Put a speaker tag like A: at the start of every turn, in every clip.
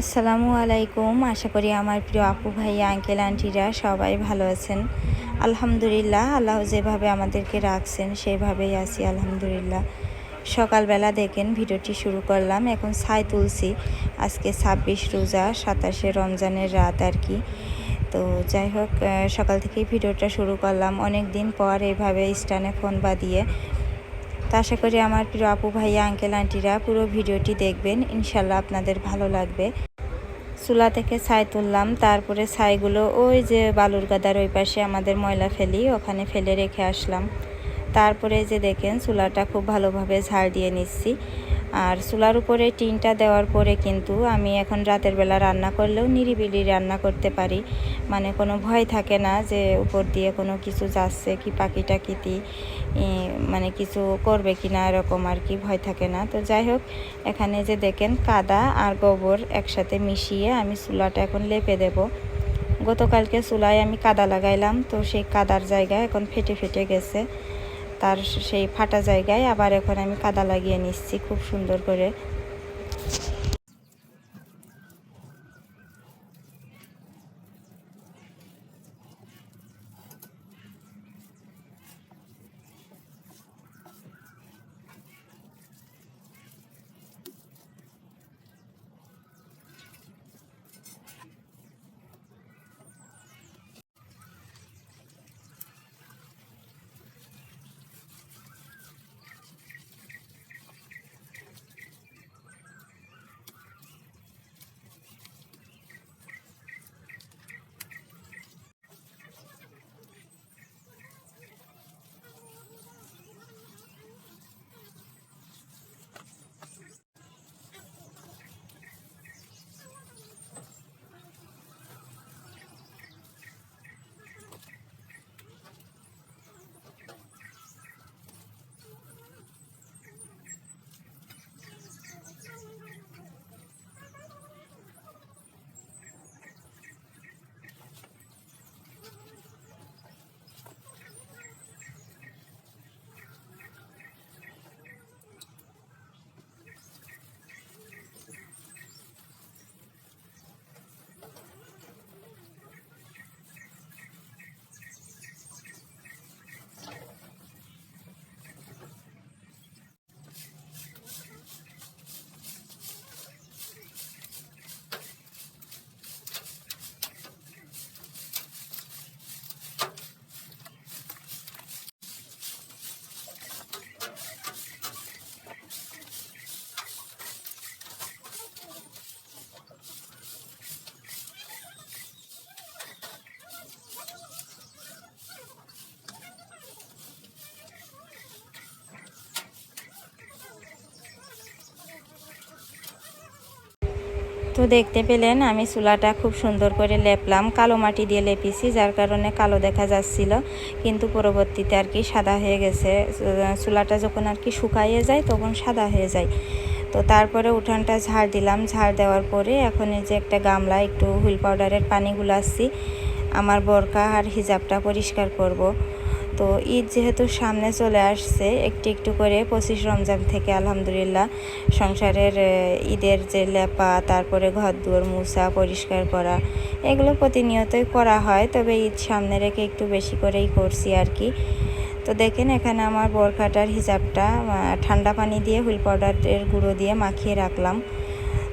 A: আসসালামু আলাইকুম। আশা করি আমার প্রিয় আপু ভাইয়া, আঙ্কেল, আন্টিরা সবাই ভালো আছেন। আলহামদুলিল্লাহ, আল্লাহ যেভাবে আমাদেরকে রাখছেন, সেভাবেই আছি, আলহামদুলিল্লাহ। সকালবেলা দেখেন ভিডিওটি শুরু করলাম। এখন ছাই তুলছি। আজকে ছাব্বিশ রোজা, সাতাশে রমজানের রাত আর কি। তো যাই হোক সকাল থেকেই ভিডিওটা শুরু করলাম। অনেক দিন পর এভাবে স্টানে ফোন বাদিয়ে তো আশা করি আমার প্রিয় আপু ভাইয়া আঙ্কেল আন্টিরা পুরো ভিডিওটি দেখবেন। ইনশাল্লাহ আপনাদের ভালো লাগবে। চুলা থেকে ছাই তুললাম, তারপরে ছাইগুলো ওই যে বালুর গাদার ওই পাশে আমাদের ময়লা ফেলি, ওখানে ফেলে রেখে আসলাম। তারপরে যে দেখেন, চুলাটা খুব ভালোভাবে ঝাড় দিয়ে নিচ্ছি। আর চুলার উপরে টিনটা দেওয়ার পরে কিন্তু আমি এখন রাতের বেলা রান্না করলেও নিরিবিলি রান্না করতে পারি। মানে কোনো ভয় থাকে না যে উপর দিয়ে কোনো কিছু যাচ্ছে কি পাখি টাকিতি মানে কিছু করবে কি না এরকম আর কি ভয় থাকে না। তো যাই হোক, এখানে যে দেখেন কাদা আর গোবর একসাথে মিশিয়ে আমি চুলাটা এখন লেপে দেব। গতকালকে চুলায় আমি কাদা লাগাইলাম, তো সেই কাদার জায়গায় এখন ফেটে ফেটে গেছে। তার সেই ফাটা জায়গায় আবার এখন আমি কাদা লাগিয়ে নিচ্ছি খুব সুন্দর করে। তো দেখতে পেলেন, আমি চুলাটা খুব সুন্দর করে লেপলাম, কালো মাটি দিয়ে লেপিছি, যার কারণে কালো দেখা যাচ্ছিল, কিন্তু পরবর্তীতে আর কি সাদা হয়ে গেছে। চুলাটা যখন আর কি শুকাইয়ে যায়, তখন সাদা হয়ে যায়। তো তারপরে উঠানটা ঝাড় দিলাম, ঝাড় দেওয়ার পরে এখন এই যে একটা গামলা, একটু হুইল পাউডারের পানি গুলাচ্ছি আমার বোরকা আর হিজাবটা পরিষ্কার করব। তো ঈদ যেহেতু সামনে চলে আসছে, একটু একটু করে পঁচিশ রমজান থেকে আলহামদুলিল্লাহ সংসারের ঈদের যে লেপা, তারপরে ঘর দুয়ার মুছা, পরিষ্কার করা, এগুলো প্রতিনিয়তই করা হয়। তবে ঈদ সামনে রেখে একটু বেশি করেই করছি আর কি। তো দেখেন এখানে আমার বরখাটার হিসাবটা ঠান্ডা পানি দিয়ে হুইল পাউডারের গুঁড়ো দিয়ে মাখিয়ে রাখলাম।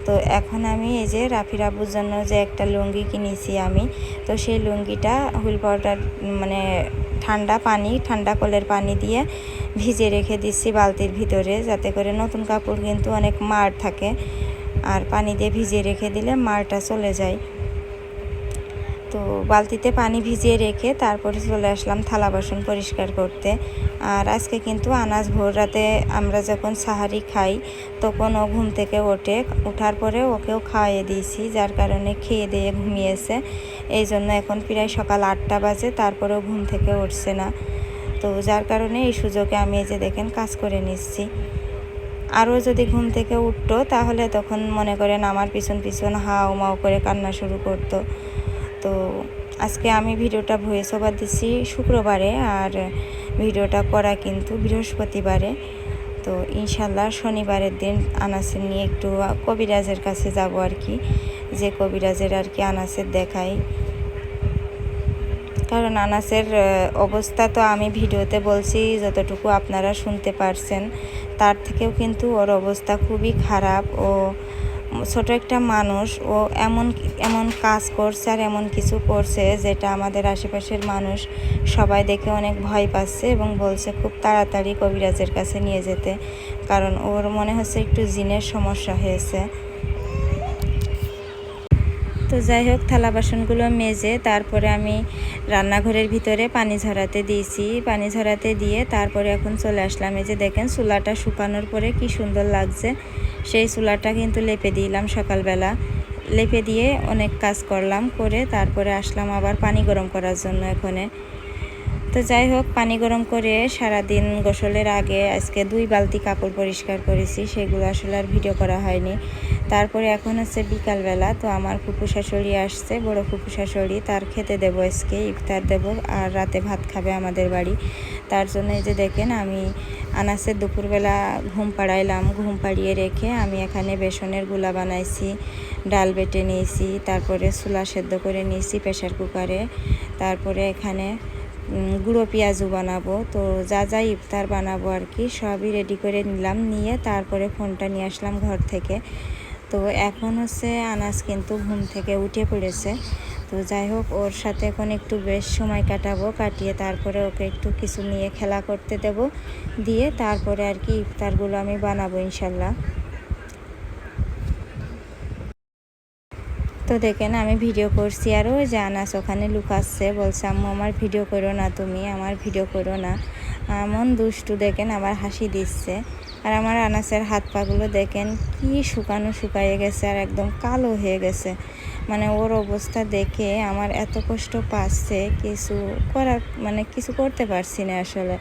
A: তো এখন আমি এই যে রাফির আবুর জন্য যে একটা লুঙ্গি কিনেছি আমি, তো সেই লুঙ্গিটা হুইল পাউডার মানে ঠান্ডা পানি, ঠান্ডা কলের পানি দিয়ে ভিজে রেখে দিচ্ছি বালতির ভিতরে, যাতে করে নতুন কাপড় কিন্তু অনেক মার থাকে। আর পানি দিয়ে ভিজে রেখে দিলে মারটা চলে যায়। তো বালতিতে পানি ভিজিয়ে রেখে তারপরে চলে আসলাম থালা বাসন পরিষ্কার করতে। আর আজকে কিন্তু আনাজ ভোর রাতে আমরা যখন সাহারি খাই, তখন ও ঘুম থেকে ওঠে। ওঠার পরে ওকেও খাওয়াইয়ে দিয়েছি, যার কারণে খেয়ে দিয়ে ঘুমিয়েছে। এই জন্য এখন প্রায় সকাল আটটা বাজে তারপরেও ঘুম থেকে উঠছে না। তো যার কারণে এই সুযোগে আমি এই যে দেখেন কাজ করে নিচ্ছি। আরও যদি ঘুম থেকে উঠতো, তাহলে তখন মনে করেন আমার পিছন পিছন হাও মাও করে কান্না শুরু করতো। তো আজকে আমি ভিডিওটা ভয়েস ওভার দিচ্ছি শুক্রবারে আর ভিডিওটা করা কিন্তু বৃহস্পতিবারে। তো ইনশাল্লাহ শনিবারের দিন আনাসের নিয়ে একটু কবিরাজের কাছে যাব আর কি, যে কবিরাজের আর কি আনাসের দেখাই। কারণ আনাসের অবস্থা তো আমি ভিডিওতে বলছি, যতটুকু আপনারা শুনতে পারছেন, তার থেকেও কিন্তু ওর অবস্থা খুবই খারাপ। ও ছোট একটা মানুষ, ও এমন এমন কাজ করছে আর এমন কিছু করছে যেটা আমাদের আশেপাশের মানুষ সবাই দেখে অনেক ভয় পাচ্ছে এবং বলছে খুব তাড়াতাড়ি কবিরাজের কাছে নিয়ে যেতে। কারণ ওর মনে হচ্ছে একটু জিনের সমস্যা হয়েছে। তো যাই হোক, থালা বাসনগুলো মেজে তারপরে আমি রান্নাঘরের ভিতরে পানি ঝরাতে দিয়েছি। পানি ঝরাতে দিয়ে তারপরে এখন চলে আসলাম। এই যে দেখেন, চুলাটা শুকানোর পরে কি সুন্দর লাগছে। সেই চুলাটা কিন্তু লেপে দিলাম সকালবেলা। লেপে দিয়ে অনেক কাজ করলাম, করে তারপরে আসলাম আবার পানি গরম করার জন্য এখানে। তো যাই হোক, পানি গরম করে সারা দিন গোসলের আগে আজকে দুই বালতি কাপড় পরিষ্কার করেছি। সেগুলো আসলে আর ভিডিও করা হয়নি। তারপরে এখন হচ্ছে বিকালবেলা, তো আমার ফুপু শাশুড়ি আসছে, বড় ফুপু শাশুড়ি তার খেতে দেব আজকে, ইফতার দেব, আর রাতে ভাত খাবে আমাদের বাড়ি। তার জন্য এই যে দেখেন, আমি আনাসের দুপুরবেলা ঘুম পাড়াইলাম, ঘুম পাড়িয়ে রেখে আমি এখানে বেসনেরগুলা বানাইছি, ডাল বেটে নিয়েছি, তারপরে চুলা সেদ্ধ করে নিয়েছি প্রেশার কুকারে, তারপরে এখানে গুঁড়ো পেঁয়াজও বানাবো, তো যা যা ইফতার বানাবো আর কি, সবই রেডি করে নিলাম, নিয়ে তারপরে ফোনটা নিয়ে আসলাম ঘর থেকে। তো এখন হচ্ছে আনাস কিন্তু ঘুম থেকে উঠে পড়েছে। তো যাই হোক, ওর সাথে এখন একটু বেশ সময় কাটাবো, কাটিয়ে তারপরে ওকে একটু কিছু নিয়ে খেলা করতে দেব, দিয়ে তারপরে আর কি ইফতারগুলো আমি বানাবো ইনশাল্লাহ। তো দেখেন, আমি ভিডিও করছি আরও যে আনাস ওখানে লুকাচ্ছে, বলছে, আম্মু, আমার ভিডিও করো না তুমি, আমার ভিডিও করো না। এমন দুষ্টু দেখেন, আবার হাসি দিচ্ছে। আর আমার আনাসের হাত পাগুলো দেখেন, কি শুকানো শুকাইয়ে গেছে আর একদম কালো হয়ে গেছে। মানে ওর অবস্থা দেখে আমার এত কষ্ট পাচ্ছে, কিছু করার মানে কিছু করতে পারছি না আসলে।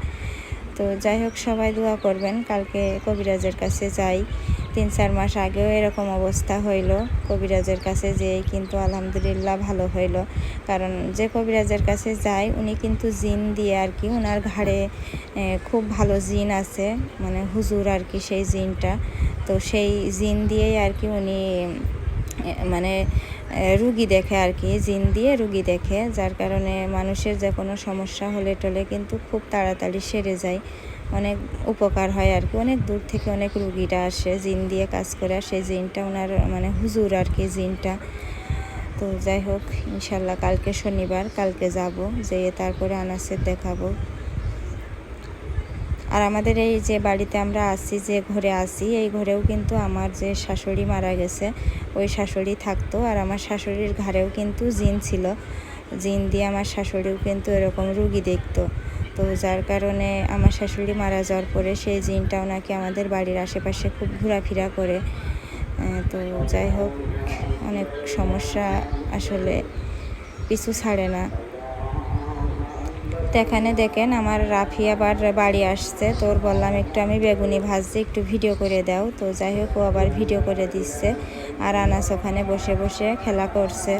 A: তো যাই হোক, সবাই দোয়া করবেন, কালকে কবিরাজের কাছে যাই। তিন চার মাস আগেও এরকম অবস্থা হইল কবিরাজের কাছে যেই কিন্তু আলহামদুলিল্লাহ ভালো হইল। কারণ যে কবিরাজের কাছে যায় উনি কিন্তু জিন দিয়ে আর কি ওনার ঘাড়ে খুব ভালো জিন আছে মানে হুজুর আর কি সেই জিনটা। তো সেই জিন দিয়েই আর কি উনি মানে রুগী দেখে আর কি, জিন দিয়ে রুগী দেখে। যার কারণে মানুষের যে কোনো সমস্যা হলে টলে কিন্তু খুব তাড়াতাড়ি সেরে যায়। অনেক উপকার হয় আর কি। অনেক দূর থেকে অনেক রুগীরা আসে, জিন দিয়ে কাজ করে আর সেই জিনটা ওনার মানে হুজুর আর কি জিনটা। তো যাই হোক, ইনশাল্লাহ কালকে শনিবার, কালকে যাব, যেয়ে তারপরে আনাসের দেখাবো। আর আমাদের এই যে বাড়িতে আমরা আসি যে ঘরে আসি এই ঘরেও কিন্তু আমার যে শাশুড়ি মারা গেছে, ওই শাশুড়ি থাকতো। আর আমার শাশুড়ির ঘরেও কিন্তু জিন ছিল। জিন দিয়ে আমার শাশুড়িও কিন্তু এরকম রুগী দেখতো। তো যার কারণে আমার শাশুড়ি মারা যাওয়ার পরে সেই জিনটা নাকি আমাদের বাড়ির আশেপাশে খুব ঘোরাফেরা করে। তো যাই হোক, অনেক সমস্যা আসলে পিছু ছাড়ে না। তো এখানে দেখেন আমার রাফি আবার বাড়ি আসছে। তোর বললাম, একটু আমি বেগুনি ভাজছি, একটু ভিডিও করে দাও। তো যাই হোক, ও আবার ভিডিও করে দিচ্ছে। আর আনাস ওখানে বসে বসে খেলা করছে।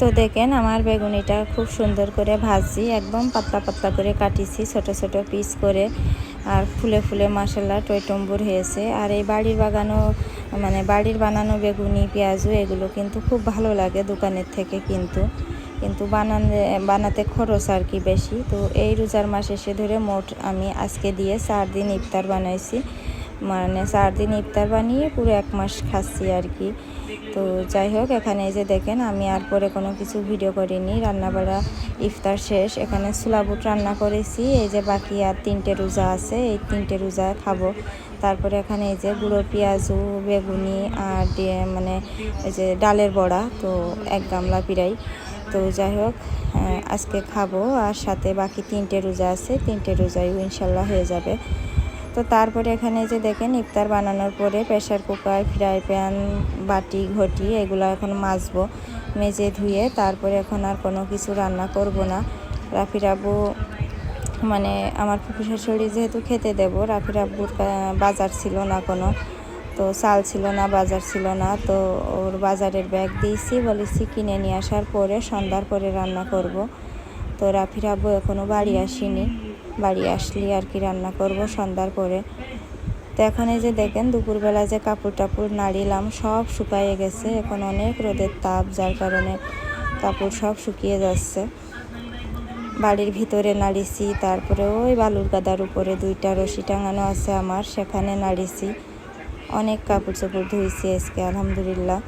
A: তো দেখেন আমার বেগুনিটা খুব সুন্দর করে ভাজি, একদম পাতলা পাতলা করে কাটিছি, ছোট ছোট পিস করে। আর ফুলে ফুলে মশলা টইটম্বুর হয়েছে। আর এই বাড়ির বাগানো মানে বাড়ির বানানো বেগুনি, পেঁয়াজু, এগুলো কিন্তু খুব ভালো লাগে দোকানের থেকে কিন্তু। কিন্তু বানানে, বানাতে খরচ আর কি বেশি। তো এই রোজার মাস এসে ধরে মোট আমি আজকে দিয়ে চার দিন ইফতার বানাইছি। মানে চার দিন ইফতার বানিয়ে পুরো এক মাস খাচ্ছি আর কি। তো যাই হোক, এখানে এই যে দেখেন, আমি আর পরে কোনো কিছু ভিডিও করিনি, রান্নাবাড়া ইফতার শেষ। এখানে সুলাবুট রান্না করেছি, এই যে বাকি আর তিনটে রোজা আছে, এই তিনটে রোজা খাব। তারপরে এখানে এই যে গুঁড়ো পেঁয়াজু, বেগুনি আর মানে এই যে ডালের বড়া, তো এক গামলা পিরাই তো যাই হোক আজকে খাব, আর সাথে বাকি তিনটে রোজা আছে, তিনটে রোজাই ইনশাল্লাহ হয়ে যাবে। তো তারপরে এখানে যে দেখেন ইফতার বানানোর পরে প্রেশার কুকার, ফ্রাই প্যান, বাটি, ঘটি, এগুলো এখন মাজবো, মেজে ধুয়ে তারপরে এখন আর কোনো কিছু রান্না করব না। রাফি রাবু মানে আমার ফুফু শাশুড়ি যেহেতু খেতে দেব রাফি রাব্বুর কা- বাজার ছিল না কোনো, তো চাল ছিল না, বাজার ছিল না, তো ওর বাজারের ব্যাগ দিয়েছি, বলেছি কিনে নিয়ে আসার পরে সন্ধ্যার পরে রান্না করব। তো রাফি রাব্বু এখনও বাড়ি আসেনি। বাড়ি আসলে আর কি রান্না করব সন্ধ্যার পরে। তো এখন এই যে দেখেন, দুপুরবেলা যে কাপড় টাপড় নাড়িলাম, সব শুকায়ে গেছে। এখন অনেক রোদের তাপ, যার কারণে কাপড় সব শুকিয়ে যাচ্ছে। বাড়ির ভিতরে নাড়িছি, তারপরে ওই বালুর গাদার উপরে দুইটা রশি টাঙানো আছে আমার, সেখানে নাড়িছি। অনেক কাপড় চোপড় ধুইছি আজকে, আলহামদুলিল্লাহ।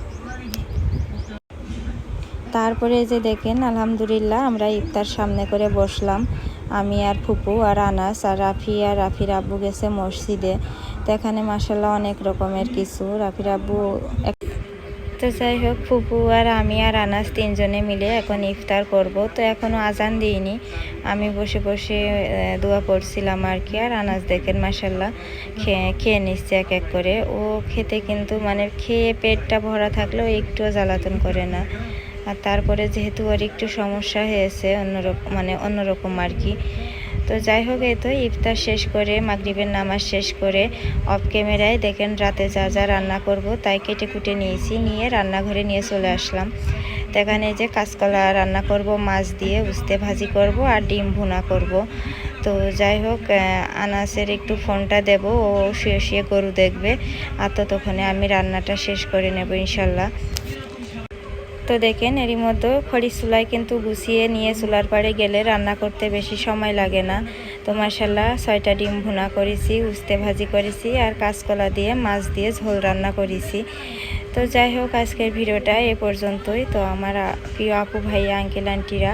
A: তারপরে যে দেখেন, আলহামদুলিল্লাহ আমরা ইফতার সামনে করে বসলাম। আমি আর ফুপু আর আনাস আর রাফি আর রাফির আব্বু গেছে মসজিদে। তো এখানে মাসাল্লাহ অনেক রকমের কিছু। রাফির আব্বু তো যাই হোক, ফুপু আর আমি আর আনাস তিনজনে মিলে এখন ইফতার করব। তো এখনও আজান দিইনি। আমি বসে বসে দোয়া করছিলাম আর কি। আর আনাস দেখেন মাসাল্লাহ খেয়ে খেয়ে নিচ্ছে এক এক করে। ও খেতে কিন্তু মানে খেয়ে পেটটা ভরা থাকলেও একটুও জ্বালাতন করে না। আর তারপরে যেহেতু ওর একটু সমস্যা হয়েছে অন্যরকম মানে অন্যরকম আর কি। তো যাই হোক, এই তো ইফতার শেষ করে, মাগরিবের নামাজ শেষ করে অফ ক্যামেরায় দেখেন রাতে যা যা রান্না করব, তাই কেটে কুটে নিয়েছি, নিয়ে রান্নাঘরে নিয়ে চলে আসলাম। তো এখানে যে কাঁচকলা রান্না করব, মাছ দিয়ে উস্তে ভাজি করব আর ডিম ভুনা করব। তো যাই হোক আনাসের একটু ফোনটা দেব, ও শুয়ে শুয়ে গরু দেখবে, আর ততক্ষণে আমি রান্নাটা শেষ করে নেব ইনশাল্লাহ। তো দেখেন, এরই মধ্যে খড়ি চুলায় কিন্তু গুছিয়ে নিয়ে চুলার পাড়ে গেলে রান্না করতে বেশি সময় লাগে না। তো মাসাল্লাহ ছয়টা ডিম ভুনা করেছি, উস্তে ভাজি করেছি আর কাঁচকলা দিয়ে মাছ দিয়ে ঝোল রান্না করেছি। তো যাই হোক, আজকের ভিডিওটা এ পর্যন্তই। তো আমার প্রিয় আপু ভাইয়া, আঙ্কেল, আন্টিরা,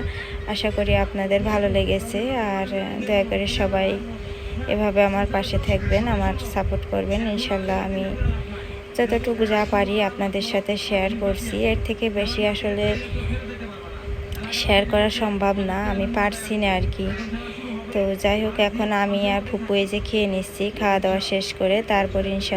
A: আশা করি আপনাদের ভালো লেগেছে। আর দয়া করে সবাই এভাবে আমার পাশে থাকবেন, আমার সাপোর্ট করবেন। ইনশাল্লাহ আমি যতটুকু যা পারি আপনাদের সাথে শেয়ার করছি। এর থেকে বেশি আসলে শেয়ার করা সম্ভব না, আমি পারছি না আর কি। তো যাই হোক, এখন আমি আর ফুপু এই যে খেয়ে নিচ্ছি, খাওয়া দাওয়া শেষ করে তারপর ইনশাল্লাহ